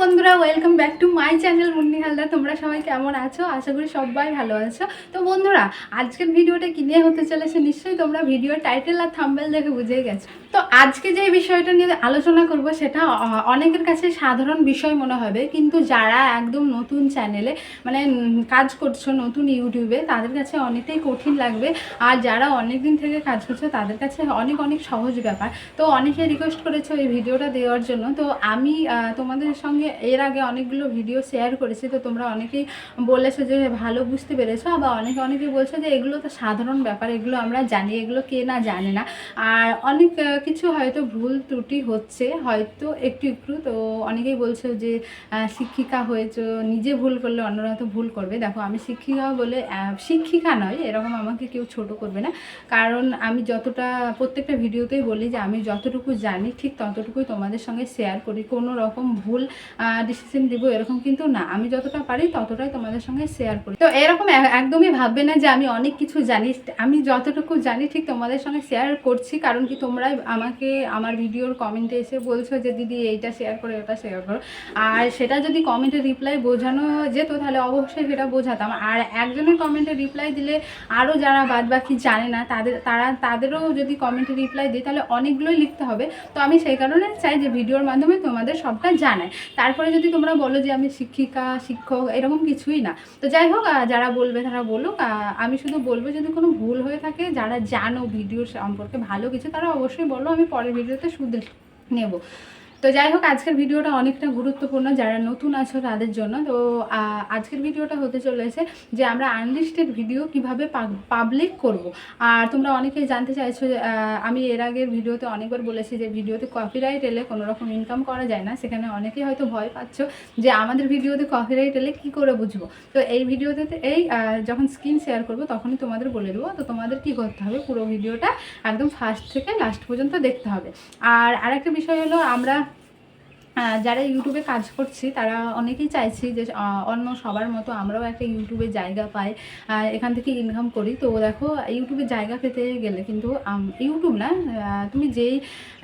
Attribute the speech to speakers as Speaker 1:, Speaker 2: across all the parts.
Speaker 1: বন্ধুরা welcome back to my channel Munni Haldar. তোমরা সবাই কেমন আছো? আশা করি সবাই ভালো আছো। তো বন্ধুরা, আজকের ভিডিওটা কি নিয়ে হতে চলেছে নিশ্চয়ই তোমরা ভিডিও টাইটেল আর থাম্বেল দেখে বুঝেই গেছো। তো আজকে যে বিষয়টা নিয়ে আলোচনা করব, সেটা অনেকের কাছে সাধারণ বিষয় মনে হবে। কিন্তু যারা একদম নতুন চ্যানেলে মানে কাজ করছ, নতুন ইউটিউবে, তাদের কাছে অনেকটাই কঠিন লাগবে। আর যারা অনেক দিন থেকে কাজ করছ, তাদের কাছে অনেক অনেক সহজ ব্যাপার। তো অনেকে রিকোয়েস্ট করেছে এই ভিডিওটা দেওয়ার জন্য। তো আমি তোমাদের সঙ্গে এর আগে অনেকগুলো ভিডিও শেয়ার করেছি, তো তোমরা অনেকেই বলেছ যে ভালো বুঝতে পেরেছ, আবার অনেকে অনেকে বলছো যে এগুলো তো সাধারণ ব্যাপার, এগুলো আমরা জানি, এগুলো কে না জানে না। আর অনেক কিছু হয়তো ভুল ত্রুটি হচ্ছে, হয়তো একটু একটু, তো অনেকেই বলছো যে শিক্ষিকা হয়েছো, নিজে ভুল করলে অন্যরা তো ভুল করবে। দেখো, আমি শিক্ষিকা বলে শিক্ষিকা নয়, এরকম আমাকে কেউ ছোট করবে না। কারণ আমি যতটা, প্রত্যেকটা ভিডিওতেই বলি যে, আমি যতটুকু জানি, ঠিক ততটুকুই তোমাদের সঙ্গে শেয়ার করি। কোনো রকম ভুল ডিসিশন দিব, এরকম কিন্তু না। আমি যতটা পারি ততটাই তোমাদের সঙ্গে শেয়ার করি। তো এরকম একদমই ভাববে না যে আমি অনেক কিছু জানি। আমি যতটুকু জানি ঠিক তোমাদের সঙ্গে শেয়ার করছি, কারণ কি তোমরাই আমাকে, আমার ভিডিওর কমেন্টে এসে বলছো যে, দিদি, এইটা শেয়ার করো, ওটা শেয়ার করো। আর সেটা যদি কমেন্টে রিপ্লাই বোঝানো যেত, তাহলে অবশ্যই সেটা বোঝাতাম। আর একজনের কমেন্টে রিপ্লাই দিলে আরও যারা বাদ বাকি জানে না, তাদের, তারা, তাদেরও যদি কমেন্টে রিপ্লাই দিই তাহলে অনেকগুলোই লিখতে হবে। তো আমি সেই কারণে চাই যে ভিডিওর মাধ্যমে তোমাদের সবটা জানাই তারপরে যদি তোমরা বলো যে আমি শিক্ষিকা, শিক্ষক, এরকম কিছুই না। তো যাই হোক যারা বলবে তারা বলুক। আমি শুধু বলব যদি কোনো ভুল হয়ে থাকে, যারা জানো ভিডিও সম্পর্কে ভালো কিছু, তারা অবশ্যই বলো। আমি পরের ভিডিওতে শুধরে নেব। তো যাই হোক, আজকের ভিডিওটা অনেকটা গুরুত্বপূর্ণ যারা নতুন আছো তাদের জন্য। তো আজকের ভিডিওটা হতে চলেছে যে আমরা আনলিস্টেড ভিডিও কীভাবে পাবলিক করব। আর তোমরা অনেকেই জানতে চাইছো আমি এর আগের ভিডিওতে অনেকবার বলেছি যে ভিডিওতে কপিরাইট এলে কোনো রকম ইনকাম করা যায় না। সেখানে অনেকেই হয়তো ভয় পাচ্ছ যে আমাদের ভিডিওতে কপিরাইট এলে কী করে বুঝব? তো এই ভিডিওতে, এই যখন স্ক্রিন শেয়ার করব তখনই তোমাদের বলে দেবো। তো তোমাদের কি করতে হবে? পুরো ভিডিওটা একদম ফার্স্ট থেকে লাস্ট পর্যন্ত দেখতে হবে। আর আরেকটা বিষয় হলো আমরা যারা ইউটিউবে কাজ করছি, তারা অনেকেই চাইছি যে অন্য সবার মতো আমরাও একটা ইউটিউবে জায়গা পাই এখান থেকে ইনকাম করি। তো দেখো ইউটিউবে জায়গা পেতে গেলে কিন্তু ইউটিউব না তুমি যেই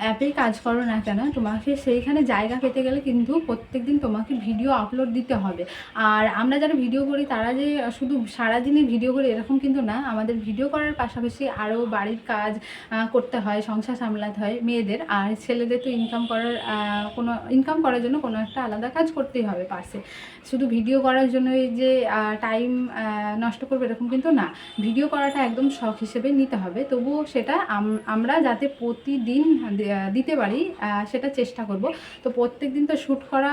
Speaker 1: অ্যাপেই কাজ করো না কেন, তোমাকে সেইখানে জায়গা পেতে গেলে কিন্তু প্রত্যেকদিন তোমাকে ভিডিও আপলোড দিতে হবে। আর আমরা যারা ভিডিও করি, তারা যে শুধু সারাদিনই ভিডিও করি, এরকম কিন্তু না। আমাদের ভিডিও করার পাশাপাশি আরও বাড়ির কাজ করতে হয়, সংসার সামলাতে হয় মেয়েদের। আর ছেলেদের তো ইনকাম করার কোনো ইনকাম করার জন্য কোনো একটা আলাদা কাজ করতেই হবে পাশে। শুধু ভিডিও করার জন্য যে টাইম নষ্ট করবে এরকম কিন্তু না। ভিডিও করাটা একদম শখ হিসেবে নিতে হবে। তবুও সেটা আমরা যাতে প্রতিদিন দিতে পারি সেটা চেষ্টা করব। তো প্রত্যেক দিন তো শ্যুট করা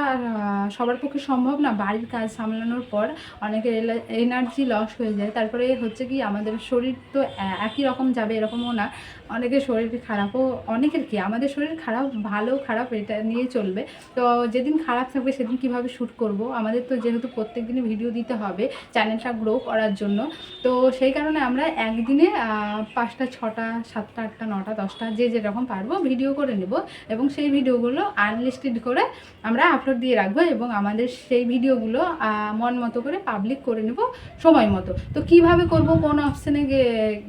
Speaker 1: সবার পক্ষে সম্ভব না। বাড়ির কাজ সামলানোর পর অনেকের এনার্জি লস হয়ে যায়। তারপরে হচ্ছে কি, আমাদের শরীর তো একই রকম যাবে এরকমও না। অনেকের শরীর খারাপও, অনেকের কি? আমাদের শরীর খারাপ, ভালো, খারাপ, এটা নিয়ে চলবে। তো যেদিন খারাপ থাকবে, সেদিন কীভাবে শ্যুট করব? আমাদের তো যেহেতু প্রত্যেক দিনই ভিডিও দিতে হবে চ্যানেলটা গ্রো করার জন্য। তো সেই কারণে আমরা একদিনে পাঁচটা, ছটা, সাতটা, আটটা, নটা, দশটা, যে যেরকম পারব ভিডিও করে নেব। এবং সেই ভিডিওগুলো আনলিস্টেড করে আমরা আপলোড দিয়ে রাখব এবং আমাদের সেই ভিডিওগুলো মন মতো করে পাবলিক করে নেব সময় মতো। তো কীভাবে করব? কোন অপশানে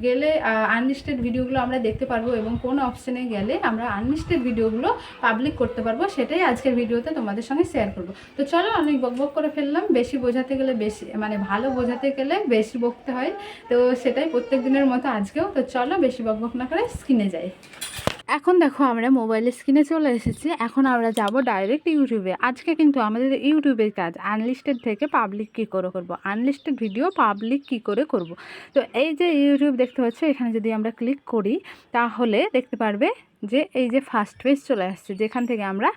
Speaker 1: গেলে আনলিস্টেড ভিডিওগুলো আমরা দেখতে পারব এবং কোন অপশানে গেলে আমরা আনলিস্টেড ভিডিওগুলো পাবলিক করতে পারব, সেটাই আজকের ভিডিওতে তোমাদের সঙ্গে শেয়ার করব। তো চলো অনেক বক করে ফেললাম, বেশি বোঝাতে গেলে বেশি মানে ভালো বোঝাতে গেলে বেশি বকতে হয়, তো সেটাই প্রত্যেক দিনের মতো আজকেও, তো চলো বেশি বক বক না করে স্কিনে যাই। এখন দেখো আমরা মোবাইল স্ক্রিনে চলে এসেছি। এখন আমরা যাব ডাইরেক্ট ইউটিউবে আজকে কিন্তু আমাদের ইউটিউবের কাজ আনলিস্টেড থেকে পাবলিক কী করে করব? আনলিস্টেড ভিডিও পাবলিক কী করে করব? তো এই যে ইউটিউব দেখতে পাচ্ছ, এখানে যদি আমরা ক্লিক করি, তাহলে দেখতে পারবে যে এই যে ফার্স্ট পেজ চলে আসছে, যেখান থেকে আমরা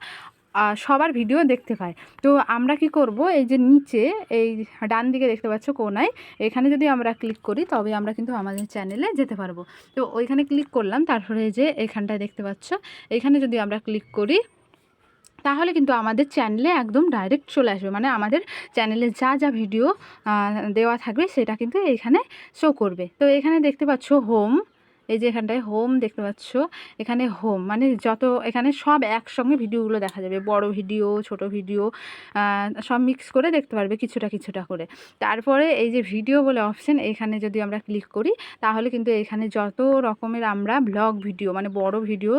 Speaker 1: সবার ভিডিও দেখতে পাই তো আমরা কি করব, এই যে নিচে, এই ডান দিকে দেখতে পাচ্ছ কোনায়, এখানে যদি আমরা ক্লিক করি, তবে আমরা কিন্তু আমাদের চ্যানেলে যেতে পারব। তো ওইখানে ক্লিক করলাম, তারপরে যে এখানটায় দেখতে পাচ্ছ, এখানে যদি আমরা ক্লিক করি, তাহলে কিন্তু আমাদের চ্যানেলে একদম ডাইরেক্ট চলে আসবে। মানে আমাদের চ্যানেলে যা যা ভিডিও দেওয়া থাকবে, সেটা কিন্তু এখানে শো করবে। তো এখানে দেখতে পাচ্ছ হোম এই যে এখানটায় হোম দেখতে পাচ্ছ, এখানে হোম মানে যত, এখানে সব একসঙ্গে ভিডিওগুলো দেখা যাবে। বড় ভিডিও ছোট ভিডিও সব মিক্স করে দেখতে পারবে কিছুটা কিছুটা করে। তারপরে এই যে ভিডিও বলে অপশন এখানে যদি আমরা ক্লিক করি, তাহলে কিন্তু এখানে যত রকমের আমরা ব্লগ ভিডিও মানে বড় ভিডিও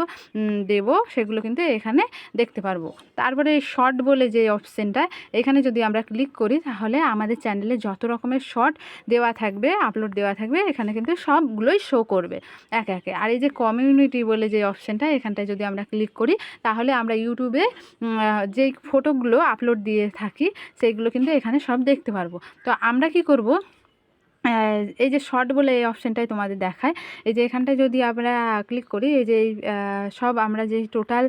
Speaker 1: দেব, সেগুলো কিন্তু এখানে দেখতে পারব। তারপরে শর্ট বলে যে অপশানটা এখানে যদি আমরা ক্লিক করি, তাহলে আমাদের চ্যানেলে যত রকমের শর্ট দেওয়া থাকবে আপলোড দেওয়া থাকবে, এখানে কিন্তু সবগুলোই শো করবে। একে একে। আর এই যে কমিউনিটি বলে যে অপশানটা এখানটায় যদি আমরা ক্লিক করি, তাহলে আমরা ইউটিউবে যে ফটোগুলো আপলোড দিয়ে থাকি, সেইগুলো কিন্তু এখানে সব দেখতে পারব। তো আমরা কি করব? এই যে শর্ট বলে এই অপশানটাই তোমাদের দেখায়। এই যে এখানটায় যদি আমরা ক্লিক করি, এই যে সব আমরা যে টোটাল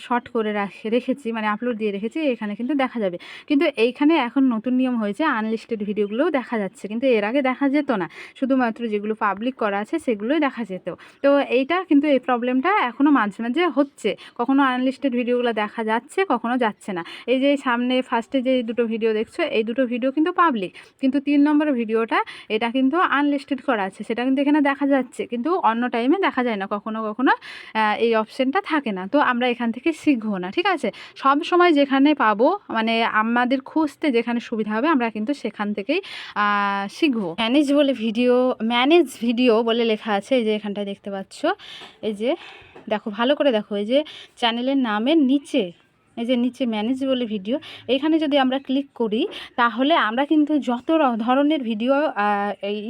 Speaker 1: শর্ট করে রাখ- রেখেছি মানে আপলোড দিয়ে রেখেছি, এখানে কিন্তু দেখা যাবে। কিন্তু এইখানে এখন নতুন নিয়ম হয়েছে আনলিস্টেড ভিডিওগুলোও দেখা যাচ্ছে। কিন্তু এর আগে দেখা যেত না। শুধুমাত্র যেগুলো পাবলিক করা আছে, সেগুলোই দেখা যেত। তো এইটা কিন্তু এই প্রবলেমটা এখনও মাঝে মাঝে হচ্ছে। কখনো আনলিস্টেড ভিডিওগুলো দেখা যাচ্ছে, কখনো যাচ্ছে না। এই যে সামনে ফার্স্টে যে দুটো ভিডিও দেখছ, এই দুটো ভিডিও কিন্তু পাবলিক কিন্তু তিন নম্বর ভিডিওটা এটা কিন্তু আনলিস্টেড করা আছে। সেটা কিন্তু এখানে দেখা যাচ্ছে। কিন্তু অন্য টাইমে দেখা যায় না। কখনো কখনো এই অপশানটা থাকে না। তো আমরা এখান থেকে শিখব না, ঠিক আছে? সব সময় যেখানে পাবো মানে আমাদের খুঁজতে যেখানে সুবিধা হবে, আমরা কিন্তু সেখান থেকেই শিখব। ম্যানেজ বলে ভিডিও ম্যানেজ ভিডিও বলে লেখা আছে। এই যে এখানটায় দেখতে পাচ্ছ। এই যে, দেখো, ভালো করে দেখো। এই যে চ্যানেলের নামের নিচে এই যে নিচে ম্যানেজ বলে ভিডিও এখানে যদি আমরা ক্লিক করি, তাহলে আমরা কিন্তু যত ধরনের ভিডিও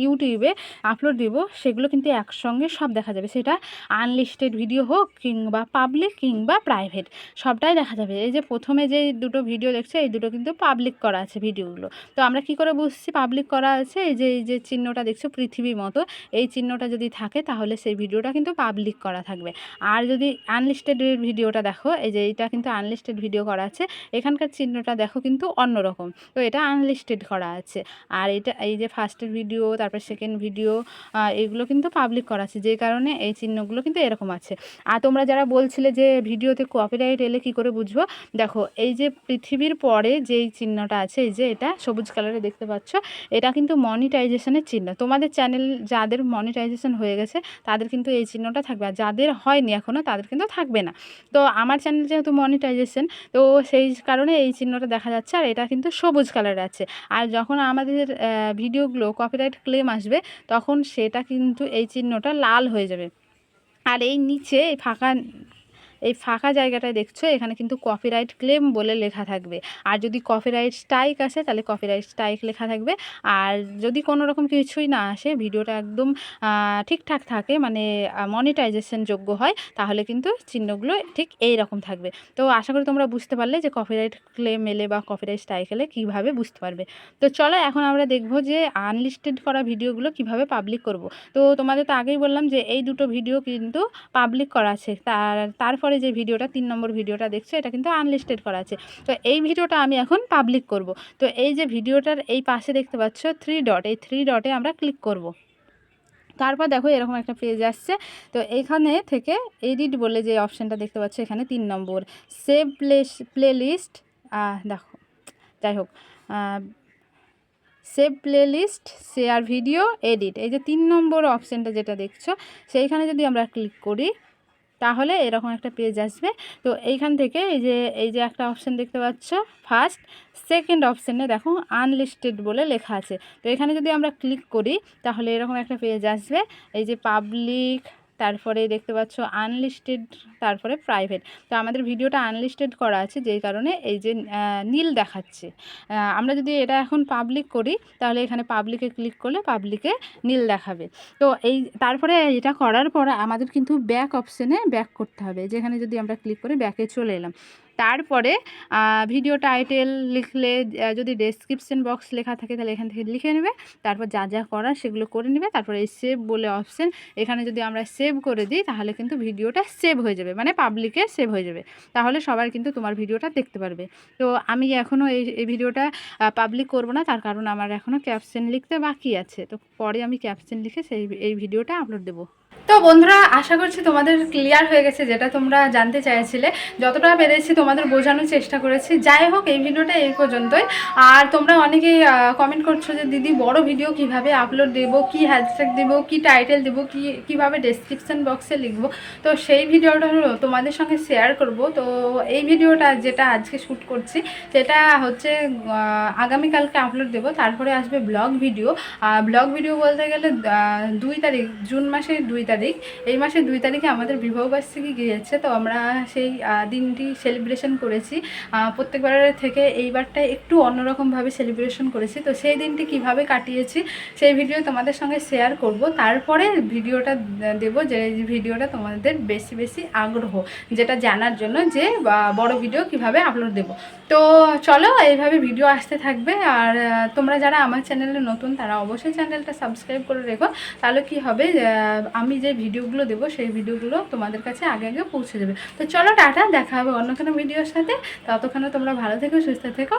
Speaker 1: ইউটিউবে আপলোড দিব, সেগুলো কিন্তু একসঙ্গে সব দেখা যাবে। সেটা আনলিস্টেড ভিডিও হোক কিংবা পাবলিক কিংবা প্রাইভেট সবটাই দেখা যাবে। এই যে প্রথমে যে দুটো ভিডিও দেখছে, এই দুটো কিন্তু পাবলিক করা আছে ভিডিওগুলো তো আমরা কি করে বুঝছি পাবলিক করা আছে? এই যে এই যে চিহ্নটা দেখছ পৃথিবীর মতো, এই চিহ্নটা যদি থাকে, তাহলে সেই ভিডিওটা কিন্তু পাবলিক করা থাকবে। আর যদি আনলিস্টেড ভিডিওটা দেখো, এই যে এটা কিন্তু আনলিস্টেড ভিডিও করা আছে। এখানকার চিহ্নটা দেখো কিন্তু অন্যরকম। তো এটা আনলিস্টেড করা আছে। আর এটা এই যে ফার্স্টের ভিডিও তারপর সেকেন্ড ভিডিও এগুলো কিন্তু পাবলিক করা আছে। যে কারণে এই চিহ্নগুলো কিন্তু এরকম আছে। আর তোমরা যারা বলছিলে যে ভিডিওতে কপিরাইট এলে কি করে বুঝব? দেখো, এই যে পৃথিবীর পরে যেই চিহ্নটা আছে, এই যে এটা সবুজ কালারে দেখতে পাচ্ছ, এটা কিন্তু মনিটাইজেশনের চিহ্ন। তোমাদের চ্যানেল যাদের মনিটাইজেশন হয়ে গেছে, তাদের কিন্তু এই চিহ্নটা থাকবে। আর যাদের হয়নি এখনও তাদের কিন্তু থাকবে না। তো আমার চ্যানেল যেহেতু মনিটাইজেশন তো সেই কারণে এই চিহ্নটা দেখা যাচ্ছে আর এটা কিন্তু সবুজ কালার আছে। আর যখন আমাদের ভিডিওগুলো কপিরাইট ক্লেম আসবে, তখন সেটা কিন্তু এই চিহ্নটা লাল হয়ে যাবে। আর এই নিচে এই ফাঁকা ফাঁকা জায়গাটায় দেখছ, এখানে কিন্তু কপিরাইট ক্লেম বলে লেখা থাকবে। আর যদি কপিরাইট স্ট্রাইক আসে, তাহলে কপিরাইট স্ট্রাইক লেখা থাকবে। আর যদি কোনো রকম কিছুই না আসে, ভিডিওটা একদম ঠিকঠাক থাকে মানে মনিটাইজেশন যোগ্য হয়, তাহলে কিন্তু চিহ্নগুলো ঠিক এই রকম থাকবে। তো আশা করি তোমরা বুঝতে পারলে যে কপিরাইট ক্লেম এলে বা কপিরাইট স্ট্রাইক এলে কীভাবে বুঝতে পারবে। তো চলো, এখন আমরা দেখব যে আনলিস্টেড করা ভিডিওগুলো কীভাবে পাবলিক করব। তো তোমাদের তো আগেই বললাম যে এই দুটো ভিডিও কিন্তু পাবলিক করা আছে। তার তারপরে যে ভিডিওটা, তিন নম্বর ভিডিওটা দেখছ, এটা কিন্তু আনলিস্টেড করা আছে। তো এই ভিডিওটা আমি এখন পাবলিক করব। তো এই যে ভিডিওটার এই পাশে দেখতে পাচ্ছ থ্রি ডট এই থ্রি ডটে আমরা ক্লিক করব। তারপর দেখো এরকম একটা পেজ আসছে। তো এখানে থেকে এডিট বলে যে অপশানটা দেখতে পাচ্ছ এখানে তিন নম্বর। সেভ প্লে প্লে লিস্ট দেখো, যাই হোক save playlist share video edit এই যে তিন নম্বর অপশানটা যেটা দেখছ, সেইখানে যদি আমরা ক্লিক করি তাহলে এরকম একটা পেজ আসবে। তো এইখান থেকে এই যে এই যে একটা অপশান দেখতে পাচ্ছ ফার্স্ট সেকেন্ড অপশানে দেখো আনলিস্টেড বলে লেখা আছে। তো এখানে যদি আমরা ক্লিক করি, তাহলে এরকম একটা পেজ আসবে। এই যে পাবলিক তারপরে দেখতে পাচ্ছ আনলিস্টেড তারপরে প্রাইভেট তো আমাদের ভিডিওটা আনলিস্টেড করা আছে, যেই কারণে এই যে নীল দেখাচ্ছে। আমরা যদি এটা এখন পাবলিক করি, তাহলে এখানে পাবলিকে ক্লিক করলে পাবলিকে নীল দেখাবে। তো এই, তারপরে এটা করার পর আমাদের কিন্তু ব্যাক অপশানে ব্যাক করতে হবে। যেখানে যদি আমরা ক্লিক করে ব্যাকে চলে এলাম। তারপরে ভিডিও টাইটেল লিখলে যদি ডেসক্রিপশন বক্স লেখা থাকে, তাহলে এখান থেকে লিখে নেবে। তারপর যা যা করার সেগুলো করে নেবে। তারপরে এই সেভ বলে অপশান এখানে যদি আমরা সেভ করে দিই, তাহলে কিন্তু ভিডিওটা সেভ হয়ে যাবে। মানে পাবলিকে সেভ হয়ে যাবে। তাহলে সবাই কিন্তু তোমার ভিডিওটা দেখতে পারবে। তো আমি এখনও এই এই ভিডিওটা পাবলিক করব না। তার কারণ আমার এখনও ক্যাপশন লিখতে বাকি আছে। তো পরে আমি ক্যাপশন লিখে সেই, এই ভিডিওটা আপলোড দেবো। তো বন্ধুরা, আশা করছি তোমাদের ক্লিয়ার হয়ে গেছে যেটা তোমরা জানতে চাইছিলে। যতটা পেরেছি তোমাদের বোঝানোর চেষ্টা করেছি। যাই হোক, এই ভিডিওটা এই পর্যন্তই। আর তোমরা অনেকেই কমেন্ট করছ যে, দিদি, বড় ভিডিও কীভাবে আপলোড দেব? কি হ্যাশট্যাগ দেব? কি টাইটেল দেব? কি, কীভাবে ডেসক্রিপশন বক্সে লিখব? তো সেই ভিডিওটা হলো তোমাদের সঙ্গে শেয়ার করব। তো এই ভিডিওটা যেটা আজকে শ্যুট করছি, সেটা হচ্ছে আগামীকালকে আপলোড দেব। তারপরে আসবে ব্লগ ভিডিও ব্লগ ভিডিও বলতে গেলে দুই তারিখ, জুন মাসের দুই তারিখ। এই মাসের দুই তারিখে আমাদের বিবাহবার্ষিকী গিয়েছে, তো আমরা সেই দিনটি সেলিব্রেশন করেছি। প্রত্যেকবারের থেকে এইবারটা একটু অন্যরকমভাবে সেলিব্রেশন করেছি। তো সেই দিনটি কীভাবে কাটিয়েছি, সেই ভিডিও তোমাদের সঙ্গে শেয়ার করব। তারপরে ভিডিওটা দেব, যে ভিডিওটা তোমাদের বেশি বেশি আগ্রহ, যেটা জানার জন্য যে বড় ভিডিও কীভাবে আপলোড দেব। তো চলো, এইভাবে ভিডিও আসতে থাকবে। আর তোমরা যারা আমার চ্যানেলে নতুন, তারা অবশ্যই চ্যানেলটা সাবস্ক্রাইব করে রেখো। তাহলে কি হবে আমি যে ভিডিওগুলো দেবো, সেই ভিডিওগুলো তোমাদের কাছে আগে আগে পৌঁছে যাবে। তো চলো টাটা, দেখা হবে অন্য কোনো ভিডিওর সাথে। ততক্ষণে তোমরা ভালো থেকো, সুস্থ থেকো।